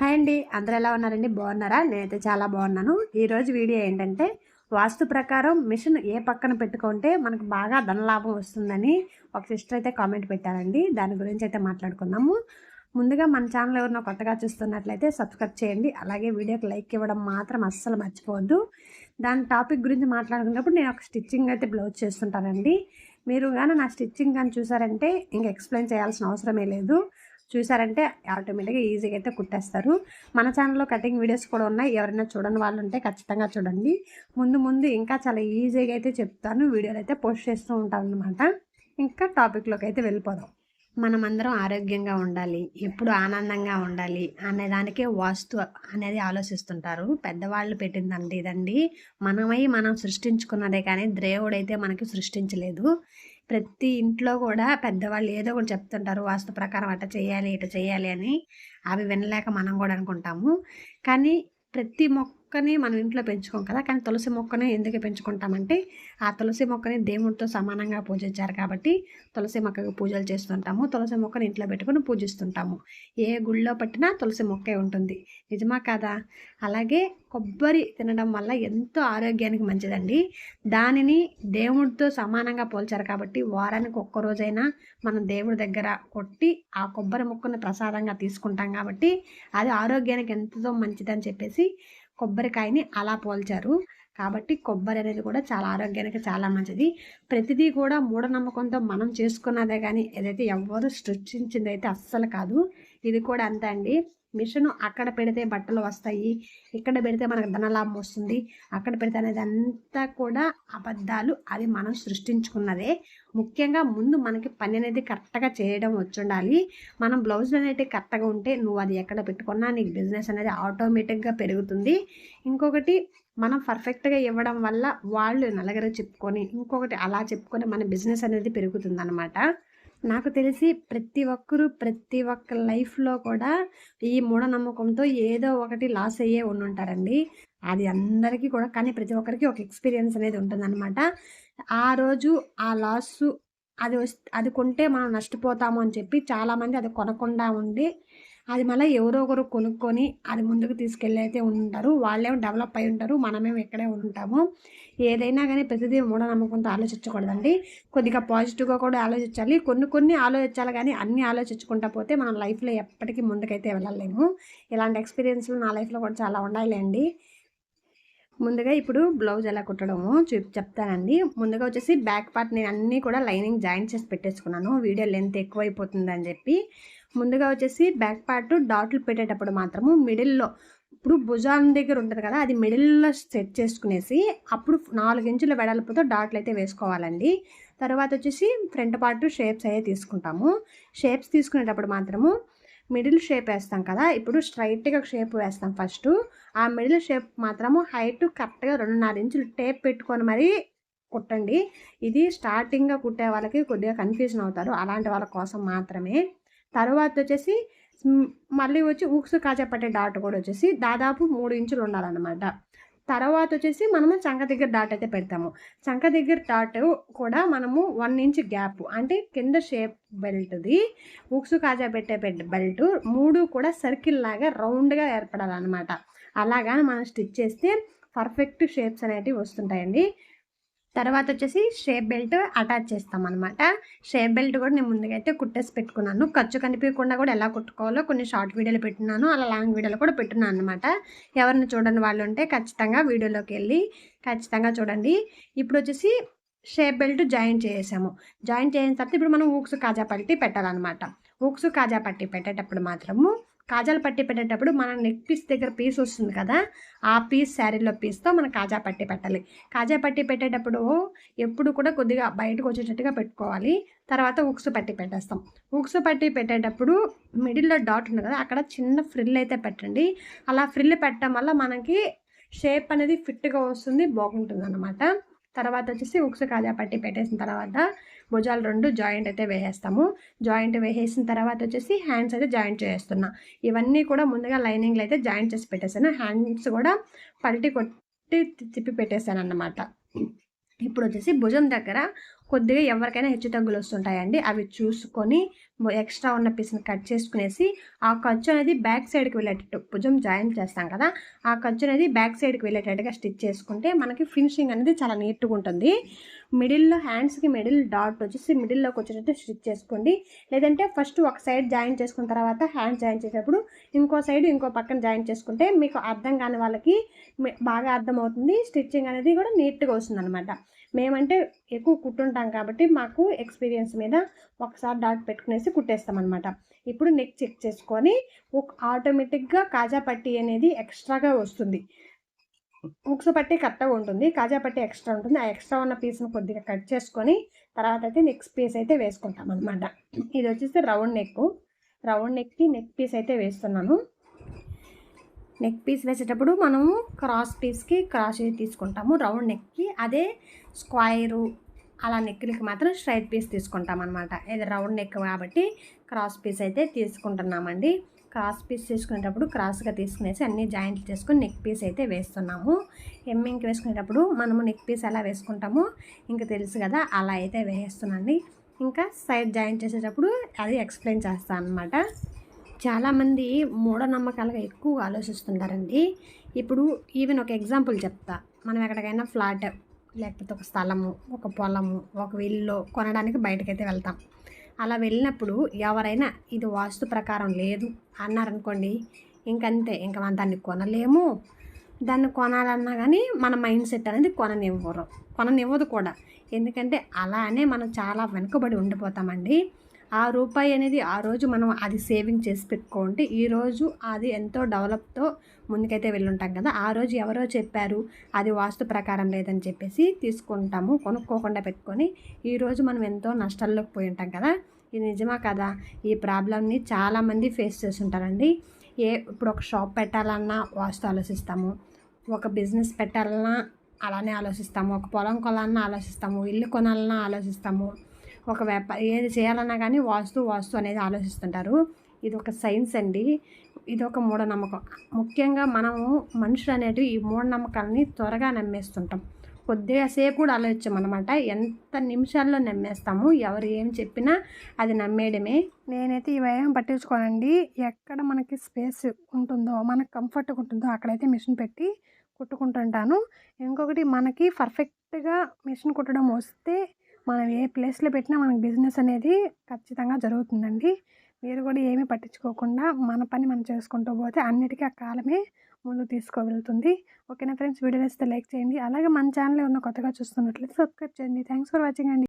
Hi అండి. అందరు ఎలా ఉన్నారండి? బాగున్నారా? నేనైతే చాలా బాగున్నాను. ఈరోజు వీడియో ఏంటంటే వాస్తు ప్రకారం మిషన్ ఏ పక్కన పెట్టుకుంటే మనకు బాగా ధనలాభం వస్తుందని ఒక సిస్టర్ అయితే కామెంట్ పెట్టారండి. దాని గురించి అయితే మాట్లాడుకుందాము. ముందుగా మన ఛానల్ ఎవరినో కొత్తగా చూస్తున్నట్లయితే సబ్స్క్రైబ్ చేయండి. అలాగే వీడియోకి లైక్ ఇవ్వడం మాత్రం అస్సలు మర్చిపోవద్దు. దాని టాపిక్ గురించి మాట్లాడుకున్నప్పుడు నేను ఒక స్టిచ్చింగ్ అయితే బ్లౌజ్ చేస్తుంటానండి. మీరు కానీ నా స్టిచ్చింగ్ కానీ చూసారంటే ఇంకా ఎక్స్ప్లెయిన్ చేయాల్సిన అవసరమే లేదు. చూసారంటే ఆటోమేటిక్గా ఈజీగా అయితే కుట్టేస్తారు. మన ఛానల్లో కటింగ్ వీడియోస్ కూడా ఉన్నాయి. ఎవరైనా చూడని వాళ్ళు ఉంటే ఖచ్చితంగా చూడండి. ముందు ముందు ఇంకా చాలా ఈజీగా అయితే చెప్తాను. వీడియోలు అయితే పోస్ట్ చేస్తూ ఉంటాను అనమాట ఇంకా టాపిక్లోకి అయితే వెళ్ళిపోదాం. మనం అందరం ఆరోగ్యంగా ఉండాలి. ఎప్పుడు ఆనందంగా ఉండాలి అనే దానికే వాస్తు అనేది ఆలోచిస్తుంటారు. పెద్దవాళ్ళు పెట్టిందండి ఇదండి. మనమై మనం సృష్టించుకున్నదే కానీ దేవుడైతే మనకి సృష్టించలేదు. ప్రతి ఇంట్లో కూడా పెద్దవాళ్ళు ఏదో ఒకటి చెప్తుంటారు వాస్తు ప్రకారం అట్ట చేయాలి ఇట చేయాలి అని. అవి వినలేక మనం కూడా అనుకుంటాము. కానీ ప్రతి మొక్క మొక్కని మనం ఇంట్లో పెంచుకోం కదా కానీ తులసి మొక్కని ఎందుకు పెంచుకుంటామంటే ఆ తులసి మొక్కని దేవుడితో సమానంగా పూజించారు కాబట్టి తులసి మొక్కకు పూజలు చేస్తుంటాము తులసి మొక్కని ఇంట్లో పెట్టుకుని పూజిస్తుంటాము. ఏ గుళ్ళో పట్టినా తులసి మొక్కే ఉంటుంది. నిజమా కాదా? అలాగే కొబ్బరి తినడం వల్ల ఎంతో ఆరోగ్యానికి మంచిదండి. దానిని దేవుడితో సమానంగా పోల్చారు కాబట్టి వారానికి ఒక్క రోజైనా మనం దేవుడి దగ్గర కొట్టి ఆ కొబ్బరి మొక్కను ప్రసాదంగా తీసుకుంటాం కాబట్టి అది ఆరోగ్యానికి ఎంతో మంచిదని చెప్పేసి కొబ్బరికాయని అలా పోల్చారు. కాబట్టి కొబ్బరి అనేది కూడా చాలా ఆరోగ్యానికి చాలా మంచిది. ప్రతిదీ కూడా మూఢనమ్మకంతో మనం చేసుకున్నదే కానీ ఏదైతే ఎవరు సృష్టించింది అయితే అస్సలు కాదు. ఇది కూడా అంతే అండి. మిషన్ అక్కడ పెడితే బట్టలు వస్తాయి. ఇక్కడ పెడితే మనకు ధనలాభం వస్తుంది. అక్కడ పెడితే అనేది అంతా కూడా అబద్ధాలు. అది మనం సృష్టించుకున్నదే. ముఖ్యంగా ముందు మనకి పని అనేది కరెక్ట్గా చేయడం వచ్చుండాలి. మనం బ్లౌజ్ అనేది కరెక్ట్గా ఉంటే నువ్వు అది ఎక్కడ పెట్టుకున్నా నీకు బిజినెస్ అనేది ఆటోమేటిక్గా పెరుగుతుంది. ఇంకొకటి మనం పర్ఫెక్ట్గా ఇవ్వడం వల్ల వాళ్ళు నలగర చెప్పుకొని ఇంకొకటి అలా చెప్పుకొని మన బిజినెస్ అనేది పెరుగుతుందన్నమాట. నాకు తెలిసి ప్రతి ఒక్కరు ప్రతి ఒక్క లైఫ్లో కూడా ఈ మూఢనమ్మకంతో ఏదో ఒకటి లాస్ అయ్యే ఉండుంటారండి అది అందరికీ కూడా కానీ ప్రతి ఒక్కరికి ఒక ఎక్స్పీరియన్స్ అనేది ఉంటుందన్నమాట. ఆ రోజు ఆ లాస్ అది అది కొంటే మనం నష్టపోతాము అని చెప్పి చాలామంది అది కొనకుండా ఉండి అది మళ్ళీ ఎవరో ఒకరు కొనుక్కొని అది ముందుకు తీసుకెళ్ళి అయితే ఉంటారు వాళ్ళేమో డెవలప్ అయి ఉంటారు మనమేమో ఇక్కడే ఉంటాము. ఏదైనా కానీ ప్రతిదీ మూఢనమ్మకంతో ఆలోచించకూడదండి. కొద్దిగా పాజిటివ్గా కూడా ఆలోచించాలి. కొన్ని కొన్ని ఆలోచించాలి కానీ అన్నీ ఆలోచించుకుంటా పోతే మన లైఫ్లో ఎప్పటికీ ముందుకైతే వెళ్ళలేము. ఇలాంటి ఎక్స్పీరియన్స్లు నా లైఫ్లో కూడా చాలా ఉండాలండి ముందుగా ఇప్పుడు బ్లౌజ్ ఎలా కుట్టడము చెప్తానండి. ముందుగా వచ్చేసి బ్యాక్ పార్ట్ నేను అన్నీ కూడా లైనింగ్ జాయిన్ చేసి పెట్టేసుకున్నాను. వీడియో లెంత్ ఎక్కువైపోతుంది అని చెప్పి. ముందుగా వచ్చేసి బ్యాక్ పార్ట్ డాట్లు పెట్టేటప్పుడు మాత్రము మిడిల్లో ఇప్పుడు భుజాల దగ్గర ఉంటుంది కదా అది మిడిల్లో సెట్ చేసుకునేసి అప్పుడు నాలుగు ఇంచుల వెడల్పుతో డాట్లు అయితే వేసుకోవాలండి. తర్వాత వచ్చేసి ఫ్రంట్ పార్ట్ షేప్స్ అయితే తీసుకుంటాము. షేప్స్ తీసుకునేటప్పుడు మాత్రము మిడిల్ షేప్ వేస్తాం కదా ఇప్పుడు స్ట్రైట్గా షేప్ వేస్తాం ఫస్ట్ ఆ మిడిల్ షేప్ మాత్రము హైట్ కరెక్ట్గా రెండున్నర ఇంచులు టేప్ పెట్టుకొని మరీ కుట్టండి. ఇది స్టార్టింగ్గా కుట్టే వాళ్ళకి కొద్దిగా కన్ఫ్యూజన్ అవుతారు. అలాంటి వాళ్ళ కోసం మాత్రమే. తర్వాత వచ్చేసి మళ్ళీ వచ్చి ఉక్సు కాచపట్టే డాట్ కూడా వచ్చేసి దాదాపు మూడు ఇంచులు ఉండాలన్నమాట. తర్వాత వచ్చేసి మనము చంక దగ్గర డాట్ అయితే పెడతాము. చంక దగ్గర డాట్ కూడా మనము వన్ ఇంచ్ గ్యాప్ అంటే కింద షేప్ బెల్ట్ది ఉక్సు కాజా పెట్టే బెల్ట్ మూడు కూడా సర్కిల్ లాగా రౌండ్గా ఏర్పడాలన్నమాట. అలాగా మనం స్టిచ్ చేస్తే పర్ఫెక్ట్ షేప్స్ అనేటివి వస్తుంటాయండి. తర్వాత వచ్చేసి షేప్ బెల్ట్ అటాచ్ చేస్తాం అనమాట షేప్ బెల్ట్ కూడా నేను ముందుగా అయితే కుట్టేసి పెట్టుకున్నాను. ఖర్చు కనిపించకుండా కూడా ఎలా కుట్టుకోవాలో కొన్ని షార్ట్ వీడియోలు పెట్టినాను. అలా లాంగ్ వీడియోలు కూడా పెట్టున్నాను అనమాట ఎవరిని చూడని వాళ్ళు ఉంటే ఖచ్చితంగా వీడియోలోకి వెళ్ళి ఖచ్చితంగా చూడండి. ఇప్పుడు వచ్చేసి షేప్ బెల్ట్ జాయిన్ చేసాము జాయిన్ చేసిన తర్వాత ఇప్పుడు మనం ఊక్స్ కాజా పట్టి పెట్టాలన్నమాట. ఊక్స్ కాజా పట్టి పెట్టేటప్పుడు మాత్రము కాజాలు పట్టి పెట్టేటప్పుడు మన నెక్ పీస్ దగ్గర పీస్ వస్తుంది కదా ఆ పీస్ శారీలో పీస్తో మనం కాజా పట్టి పెట్టాలి. కాజా పట్టి పెట్టేటప్పుడు ఎప్పుడు కూడా కొద్దిగా బయటకు వచ్చేటట్టుగా పెట్టుకోవాలి. తర్వాత ఉక్సు పట్టి పెట్టేస్తాం. ఉక్సు పట్టి పెట్టేటప్పుడు మిడిల్లో డాట్ ఉంది కదా అక్కడ చిన్న ఫ్రిల్ అయితే పెట్టండి. అలా ఫ్రిల్ పెట్టడం వల్ల మనకి షేప్ అనేది ఫిట్గా వస్తుంది బాగుంటుంది అనమాట తర్వాత వచ్చేసి ఉక్సు కాజా పట్టి పెట్టేసిన తర్వాత భుజాలు రెండు జాయింట్ అయితే వేసేస్తాము. జాయింట్ వేసేసిన తర్వాత వచ్చేసి హ్యాండ్స్ అయితే జాయింట్ చేస్తున్నా. ఇవన్నీ కూడా ముందుగా లైనింగ్లో అయితే జాయింట్ చేసి పెట్టేసాను హ్యాండ్స్ కూడా పల్టీ కొట్టి తిప్పి పెట్టేశాను అన్నమాట ఇప్పుడు వచ్చేసి భుజం దగ్గర కొద్దిగా ఎవరికైనా హెచ్చు తగ్గులు వస్తుంటాయండి. అవి చూసుకొని ఎక్స్ట్రా ఉన్న పీస్ని కట్ చేసుకునేసి ఆ ఖర్చు అనేది బ్యాక్ సైడ్కి వెళ్ళేటట్టు. భుజం జాయిన్ చేస్తాం కదా ఆ ఖర్చు అనేది బ్యాక్ సైడ్కి వెళ్ళేటట్టుగా స్టిచ్ చేసుకుంటే మనకి ఫినిషింగ్ అనేది చాలా నీట్గా ఉంటుంది. మిడిల్లో హ్యాండ్స్కి మిడిల్ డాట్ వచ్చేసి మిడిల్లోకి వచ్చేటట్టు స్టిచ్ చేసుకోండి. లేదంటే ఫస్ట్ ఒక సైడ్ జాయిన్ చేసుకున్న తర్వాత హ్యాండ్ జాయిన్ చేసేటప్పుడు ఇంకో సైడ్ ఇంకో పక్కన జాయిన్ చేసుకుంటే మీకు అర్థం కాని వాళ్ళకి బాగా అర్థమవుతుంది. స్టిచ్చింగ్ అనేది కూడా నీట్గా వస్తుంది అనమాట మేమంటే ఎక్కువ కుట్టుంటాం కాబట్టి మాకు ఎక్స్పీరియన్స్ మీద ఒకసారి డాట్ పెట్టుకునేసి కుట్టేస్తాం అనమాట ఇప్పుడు నెక్ చెక్ చేసుకొని ఆటోమేటిక్గా కాజా పట్టి అనేది ఎక్స్ట్రాగా వస్తుంది. ఉక్స పట్టి కరెక్ట్గా ఉంటుంది. కాజా పట్టి ఎక్స్ట్రా ఉంటుంది. ఆ ఎక్స్ట్రా ఉన్న పీస్ని కొద్దిగా కట్ చేసుకొని తర్వాత అయితే నెక్స్ట్ పీస్ అయితే వేసుకుంటాం అనమాట ఇది వచ్చేసి రౌండ్ నెక్ రౌండ్ నెక్కి నెక్ పీస్ అయితే వేస్తున్నాను. నెక్ పీస్ వేసేటప్పుడు మనము క్రాస్ పీస్కి క్రాస్ తీసుకుంటాము. రౌండ్ నెక్కి అదే స్క్వైరు అలా నెక్లకి మాత్రం స్ట్రైట్ పీస్ తీసుకుంటాం అనమాట ఇది రౌండ్ నెక్ కాబట్టి క్రాస్ పీస్ అయితే తీసుకుంటున్నామండి. క్రాస్ పీస్ తీసుకునేటప్పుడు క్రాస్గా తీసుకునేసి అన్ని జాయింట్లు చేసుకుని నెక్ పీస్ అయితే వేస్తున్నాము. ఎమ్మింగ్ వేసుకునేటప్పుడు మనము నెక్ పీస్ ఎలా వేసుకుంటామో ఇంకా తెలుసు కదా అలా అయితే వేస్తున్నాండి. ఇంకా సైడ్ జాయింట్ చేసేటప్పుడు అది ఎక్స్ప్లెయిన్ చేస్తాను అనమాట చాలామంది మూఢనమ్మకాలుగా ఎక్కువ ఆలోచిస్తుంటారండి ఇప్పుడు ఈవెన్ ఒక ఎగ్జాంపుల్ చెప్తా. మనం ఎక్కడికైనా ఫ్లాట్ లేకపోతే ఒక స్థలము ఒక పొలము ఒక ఇల్లు కొనడానికి బయటకైతే వెళ్తాం. అలా వెళ్ళినప్పుడు ఎవరైనా ఇది వాస్తు ప్రకారం లేదు అన్నారనుకోండి ఇంకంతే ఇంకా మనం దాన్ని కొనలేము. దాన్ని కొనాలన్నా కానీ మన మైండ్ సెట్ అనేది కొననివ్వరు. కొననివ్వదు కూడా. ఎందుకంటే అలానే మనం చాలా వెనుకబడి ఉండిపోతామండి. ఆ రూపాయి అనేది ఆ రోజు మనం అది సేవింగ్ చేసి పెట్టుకోండి ఈరోజు అది ఎంతో డెవలప్తో ముందుకైతే వెళ్ళుంటాం కదా. ఆ రోజు ఎవరో చెప్పారు అది వాస్తు ప్రకారం లేదని చెప్పేసి తీసుకుంటాము కొనుక్కోకుండా పెట్టుకొని ఈరోజు మనం ఎంతో నష్టాల్లోకి పోయి ఉంటాం కదా. ఇది నిజమా కదా? ఈ ప్రాబ్లమ్ని చాలామంది ఫేస్ చేస్తుంటారండి. ఏ ఇప్పుడు ఒక షాప్ పెట్టాలన్నా వాస్తు ఆలోచిస్తాము ఒక బిజినెస్ పెట్టాలన్నా అలానే ఆలోచిస్తాము ఒక పొలం కొనాలన్నా ఆలోచిస్తాము ఇల్లు కొనాలన్నా ఆలోచిస్తాము ఒక వ్యాపార ఏది చేయాలన్నా కానీ వాస్తు వాస్తు అనేది ఆలోచిస్తుంటారు. ఇది ఒక సైన్స్ అండి. ఇది ఒక మూఢనమ్మకం. ముఖ్యంగా మనము మనుషులు అనేది ఈ మూఢనమ్మకాలని త్వరగా నమ్మేస్తుంటాం. కొద్దిగా సేపు కూడా ఆలోచించమన్నమాట. ఎంత నిమిషాల్లో నమ్మేస్తాము ఎవరు ఏం చెప్పినా అది నమ్మేయడమే. నేనైతే ఈ వ్యాయామం పట్టించుకోనండి. ఎక్కడ మనకి స్పేస్ ఉంటుందో మనకు కంఫర్ట్గా ఉంటుందో అక్కడైతే మిషన్ పెట్టి కుట్టుకుంటుంటాను. ఇంకొకటి మనకి పర్ఫెక్ట్గా మిషన్ కుట్టడం వస్తే మనం ఏ ప్లేస్లో పెట్టినా మనకి బిజినెస్ అనేది ఖచ్చితంగా జరుగుతుందండి. మీరు కూడా ఏమీ పట్టించుకోకుండా మన పని మనం చేసుకుంటూ పోతే అన్నిటికీ ఆ కాలమే ముందు తీసుకువెళ్తుంది ఓకేనా ఫ్రెండ్స్? వీడియో నచ్చితే లైక్ చేయండి. అలాగే మన ఛానల్ ఉన్న కొత్తగా చూస్తున్నట్లయితే సబ్స్క్రైబ్ చేయండి. థ్యాంక్స్ ఫర్ వాచింగ్ అండి.